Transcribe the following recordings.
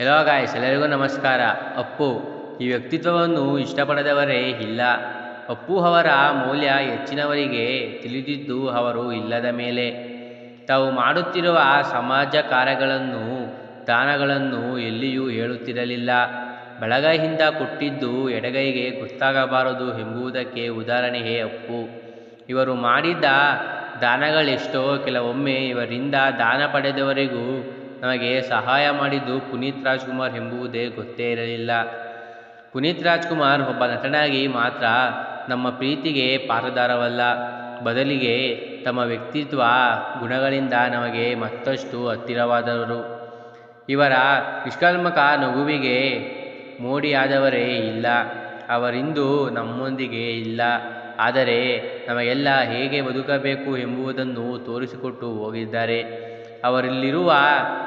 Hello guys ಎಲ್ಲರಿಗೂ ನಮಸ್ಕಾರ. ಅಪ್ಪು, ಈ ವ್ಯಕ್ತಿತ್ವವನ್ನು ಇಷ್ಟಪಡದವರೇ ಇಲ್ಲ. ಅಪ್ಪು ಅವರ ಮೌಲ್ಯ ಹೆಚ್ಚಿನವರಿಗೆ ತಿಳಿದಿದ್ದು ಅವರು ಇಲ್ಲದ ಮೇಲೆ. ತಾವು ಮಾಡುತ್ತಿರುವ ಸಮಾಜ ಕಾರ್ಯಗಳನ್ನು, ದಾನಗಳನ್ನು ಎಲ್ಲಿಯೂ ಹೇಳುತ್ತಿರಲಿಲ್ಲ. ಬಳಗೈಯಿಂದ ಕೊಟ್ಟಿದ್ದು ಎಡಗೈಗೆ ಗೊತ್ತಾಗಬಾರದು ಎಂಬುದಕ್ಕೆ ಉದಾಹರಣೆಯೇ ಅಪ್ಪು. ಇವರು ಮಾಡಿದ್ದ ದಾನಗಳೆಷ್ಟೋ, ಕೆಲವೊಮ್ಮೆ ಇವರಿಂದ ದಾನ ಪಡೆದವರಿಗೂ ನಮಗೆ ಸಹಾಯ ಮಾಡಿದ್ದು ಪುನೀತ್ ರಾಜ್ಕುಮಾರ್ ಎಂಬುವುದೇ ಗೊತ್ತೇ ಇರಲಿಲ್ಲ. ಪುನೀತ್ ರಾಜ್ಕುಮಾರ್ ಒಬ್ಬ ನಟನಾಗಿ ಮಾತ್ರ ನಮ್ಮ ಪ್ರೀತಿಗೆ ಪಾತ್ರದಾರವಲ್ಲ. ಬದಲಿಗೆ ತಮ್ಮ ವ್ಯಕ್ತಿತ್ವ ಗುಣಗಳಿಂದ ನಮಗೆ ಮತ್ತಷ್ಟು ಹತ್ತಿರವಾದವರು. ಇವರ ನಿಷ್ಕಲ್ಮಕ ನಗುವಿಗೆ ಮೋಡಿಯಾದವರೇ ಇಲ್ಲ. ಅವರಿಂದು ನಮ್ಮೊಂದಿಗೆ ಇಲ್ಲ. ಆದರೆ ನಮಗೆಲ್ಲ ಹೇಗೆ ಬದುಕಬೇಕು ಎಂಬುದನ್ನು ತೋರಿಸಿಕೊಟ್ಟು ಹೋಗಿದ್ದಾರೆ. ಅವರಲ್ಲಿರುವ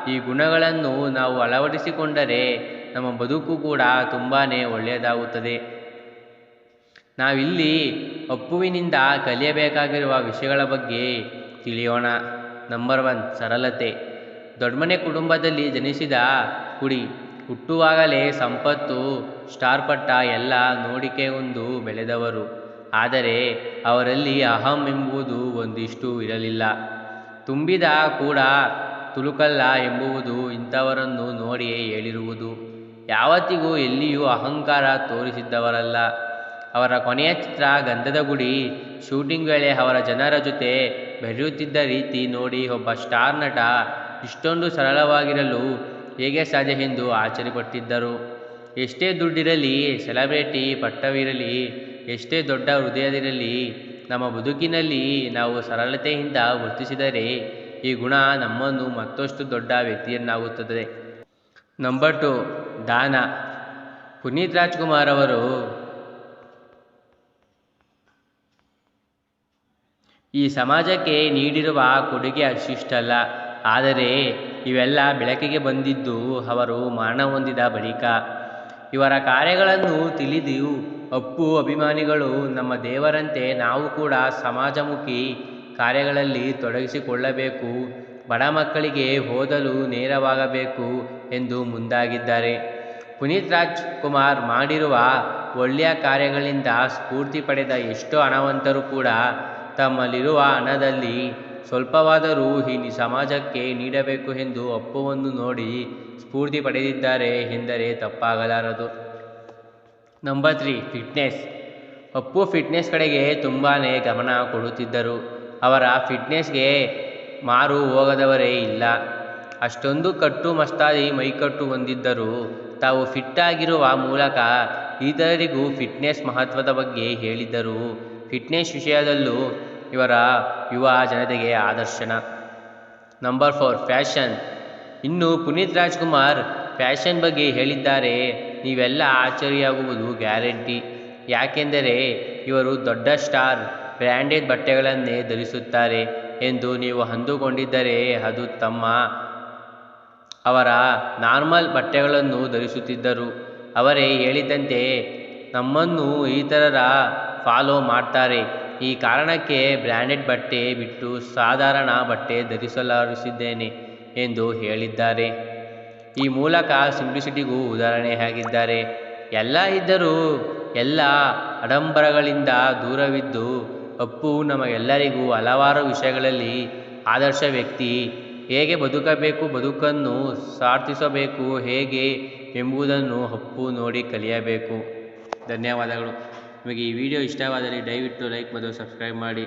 ಈ ಗುಣಗಳನ್ನು ನಾವು ಅಳವಡಿಸಿಕೊಂಡರೆ ನಮ್ಮ ಬದುಕು ಕೂಡ ತುಂಬಾ ಒಳ್ಳೆಯದಾಗುತ್ತದೆ. ನಾವಿಲ್ಲಿ ಅಪ್ಪುವಿನಿಂದ ಕಲಿಯಬೇಕಾಗಿರುವ ವಿಷಯಗಳ ಬಗ್ಗೆ ತಿಳಿಯೋಣ. ನಂಬರ್ ಒನ್ ಸರಳತೆ. ದೊಡ್ಡಮನೆ ಕುಟುಂಬದಲ್ಲಿ ಜನಿಸಿದ ಕುಡಿ ಹುಟ್ಟುವಾಗಲೇ ಸಂಪತ್ತು ಸ್ಟಾರ್ ಪಟ್ಟ ಎಲ್ಲ ನೋಡಿಕೆ ಒಂದು ಬೆಳೆದವರು. ಆದರೆ ಅವರಲ್ಲಿ ಅಹಂ ಎಂಬುದು ಒಂದಿಷ್ಟು ಇರಲಿಲ್ಲ. ತುಂಬಿದ ಕೂಡ ತುಳುಕಲ್ಲ ಎಂಬುವುದು ಇಂಥವರನ್ನು ನೋಡಿಯೇ ಹೇಳಿರುವುದು. ಯಾವತ್ತಿಗೂ ಎಲ್ಲಿಯೂ ಅಹಂಕಾರ ತೋರಿಸಿದ್ದವರಲ್ಲ. ಅವರ ಕೊನೆಯ ಚಿತ್ರ ಗಂಧದ ಗುಡಿ, ಶೂಟಿಂಗ್ ವೇಳೆ ಅವರ ಜನರ ಜೊತೆ ಬೆರೆಯುತ್ತಿದ್ದ ರೀತಿ ನೋಡಿ ಒಬ್ಬ ಸ್ಟಾರ್ ನಟ ಇಷ್ಟೊಂದು ಸರಳವಾಗಿರಲು ಹೇಗೆ ಸಾಧ್ಯ ಎಂದು ಆಚರಿಪಟ್ಟಿದ್ದರು ಎಷ್ಟೇ ದುಡ್ಡಿರಲಿ, ಸೆಲೆಬ್ರಿಟಿ ಪಟ್ಟವಿರಲಿ, ಎಷ್ಟೇ ದೊಡ್ಡ ಹೃದಯದಿರಲಿ ನಮ್ಮ ಬದುಕಿನಲ್ಲಿ ನಾವು ಸರಳತೆಯಿಂದ ವರ್ತಿಸಿದರೆ ಈ ಗುಣ ನಮ್ಮನ್ನು ಮತ್ತಷ್ಟು ದೊಡ್ಡ ವ್ಯಕ್ತಿಯನ್ನಾಗುತ್ತದೆ. ನಂಬರ್ ಟು, ದಾನ. ಪುನೀತ್ ರಾಜ್ಕುಮಾರ್ ಅವರು, ಈ ಸಮಾಜಕ್ಕೆ ನೀಡಿರುವ ಕೊಡುಗೆ ಅಷ್ಟಿಷ್ಟಲ್ಲ. ಆದರೆ ಇವೆಲ್ಲ ಬೆಳಕಿಗೆ ಬಂದಿದ್ದು ಅವರು ಮರಣ ಹೊಂದಿದ ಬಳಿಕ. ಇವರ ಕಾರ್ಯಗಳನ್ನು ತಿಳಿದು ಅಪ್ಪು ಅಭಿಮಾನಿಗಳು ನಮ್ಮ ದೇವರಂತೆ ನಾವು ಕೂಡ ಸಮಾಜಮುಖಿ ಕಾರ್ಯಗಳಲ್ಲಿ ತೊಡಗಿಸಿಕೊಳ್ಳಬೇಕು, ಬಡ ಮಕ್ಕಳಿಗೆ ಓದಲು ನೇರವಾಗಬೇಕು ಎಂದು ಮುಂದಾಗಿದ್ದಾರೆ. ಪುನೀತ್ ರಾಜ್ಕುಮಾರ್ ಮಾಡಿರುವ ಒಳ್ಳೆಯ ಕಾರ್ಯಗಳಿಂದ ಸ್ಫೂರ್ತಿ ಪಡೆದ ಎಷ್ಟೋ ಹಣವಂತರು ಕೂಡ ತಮ್ಮಲ್ಲಿರುವ ಹಣದಲ್ಲಿ ಸ್ವಲ್ಪವಾದರೂ ಈ ಸಮಾಜಕ್ಕೆ ನೀಡಬೇಕು ಎಂದು ಅಪ್ಪುವನ್ನು ನೋಡಿ ಸ್ಫೂರ್ತಿ ಪಡೆದಿದ್ದಾರೆ ಎಂದರೆ ತಪ್ಪಾಗಲಾರದು. Number three fitness Appu fitness ಕಡೆಗೆ ತುಂಬಾ ಗಮನ ಕೊಡುತ್ತಿದ್ದರು. ಅವರ ಫಿಟ್ನೆಸ್ಗೆ ಮಾರು ಹೋಗದವರೇ ಇಲ್ಲ. ಅಷ್ಟೊಂದು ಕಟ್ಟು ಮಸ್ತಾದಿ ಮೈಕಟ್ಟು ಹೊಂದಿದ್ದರೂ ತಾವು ಫಿಟ್ ಆಗಿರುವ ಮೂಲಕ ಇತರರಿಗೂ ಫಿಟ್ನೆಸ್ ಮಹತ್ವದ ಬಗ್ಗೆ ಹೇಳಿದ್ದರು. ಫಿಟ್ನೆಸ್ ವಿಷಯದಲ್ಲೂ ಇವರ ಯುವ ಜನತೆಗೆ ಆದರ್ಶನ. ನಂಬರ್ ಫೋರ್ ಫ್ಯಾಷನ್ ಇನ್ನು ಪುನೀತ್ ರಾಜ್ಕುಮಾರ್ ಫ್ಯಾಷನ್ ಬಗ್ಗೆ ಹೇಳಿದ್ದಾರೆ. ನೀವೆಲ್ಲ ಆಚರಿಯಾಗುವುದು ಗ್ಯಾರಂಟಿ. ಯಾಕೆಂದರೆ ಇವರು ದೊಡ್ಡ ಸ್ಟಾರ್, ಬ್ರ್ಯಾಂಡೆಡ್ ಬಟ್ಟೆಗಳನ್ನೇ ಧರಿಸುತ್ತಾರೆ ಎಂದು ನೀವು ಅಂದುಕೊಂಡಿದ್ದರೆ ಅದು ತಮ್ಮ, ಅವರ ನಾರ್ಮಲ್ ಬಟ್ಟೆಗಳನ್ನು ಧರಿಸುತ್ತಿದ್ದರು. ಅವರೇ ಹೇಳಿದಂತೆ ನಮ್ಮನ್ನು ಇತರರ ಫಾಲೋ ಮಾಡ್ತಾರೆ. ಈ ಕಾರಣಕ್ಕೆ ಬ್ರ್ಯಾಂಡೆಡ್ ಬಟ್ಟೆ ಬಿಟ್ಟು ಸಾಧಾರಣ ಬಟ್ಟೆ ಧರಿಸಲಾರಿಸಿದ್ದೇನೆ ಎಂದು ಹೇಳಿದ್ದಾರೆ. ಈ ಮೂಲಕ ಸಿಂಪ್ಲಿಸಿಟಿಗೂ ಉದಾಹರಣೆಯಾಗಿದ್ದಾರೆ ಎಲ್ಲ ಇದ್ದರೂ ಎಲ್ಲ ಅಡಂಬರಗಳಿಂದ ದೂರವಿದ್ದು ಅಪ್ಪು ನಮಗೆಲ್ಲರಿಗೂ ಹಲವಾರು ವಿಷಯಗಳಲ್ಲಿ ಆದರ್ಶ ವ್ಯಕ್ತಿ. ಹೇಗೆ ಬದುಕಬೇಕು, ಬದುಕನ್ನು ಸಾರ್ಥಿಸಬೇಕು, ಹೇಗೆ ಎಂಬುದನ್ನು ಅಪ್ಪು ನೋಡಿ ಕಲಿಯಬೇಕು. ಧನ್ಯವಾದಗಳು. ನಿಮಗೆ ಈ ವಿಡಿಯೋ ಇಷ್ಟವಾದರೆ ದಯವಿಟ್ಟು ಲೈಕ್ ಮತ್ತು ಸಬ್ಸ್ಕ್ರೈಬ್ ಮಾಡಿ.